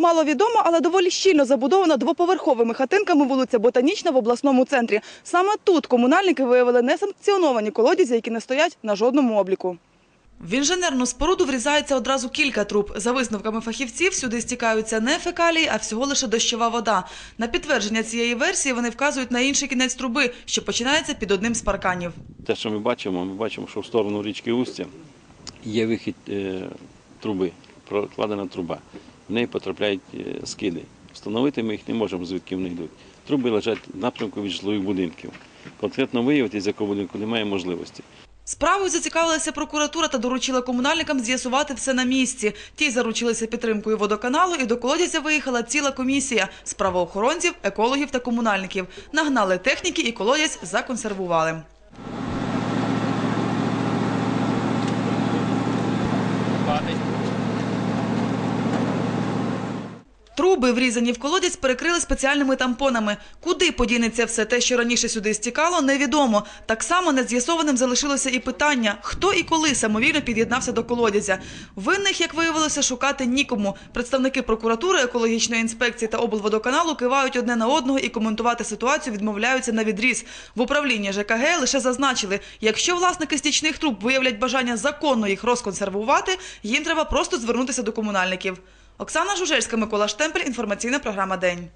Мало відомо, але доволі щільно забудована двоповерховими хатинками вулиця Ботанічна в обласному центрі. Саме тут комунальники виявили несанкціоновані колодязі, які не стоять на жодному обліку. В інженерну споруду врізається одразу кілька труб. За висновками фахівців, сюди стікаються не фекалії, а всього лише дощова вода. На підтвердження цієї версії вони вказують на інший кінець труби, що починається під одним з парканів. Те, що ми бачимо, ми бачимо, що в сторону річки Устя є вихід е, труби, прокладена труба. В неї потрапляють е, скиди. Встановити ми їх не можемо, звідки вони йдуть. Труби лежать в напрямку від житлових будинків. Конкретно виявити, з якого будинку немає можливості. Справою зацікавилася прокуратура та доручила комунальникам з'ясувати все на місці. Ті заручилися підтримкою водоканалу і до колодязя виїхала ціла комісія з правоохоронців, екологів та комунальників. Нагнали техніки і колодязь законсервували. Труби, врізані в колодязь, перекрили спеціальними тампонами. Куди подінеться все те, що раніше сюди стікало, невідомо. Так само нез'ясованим залишилося і питання, хто і коли самовільно під'єднався до колодязя. Винних, як виявилося, шукати нікому. Представники прокуратури, екологічної інспекції та облводоканалу кивають одне на одного і коментувати ситуацію відмовляються на відріз. В управлінні ЖКГ лише зазначили, якщо власники стічних труб виявлять бажання законно їх розконсервувати, їм треба просто звернутися до комунальників. Оксана Жужельська, Микола Штемпель, інформаційна програма День.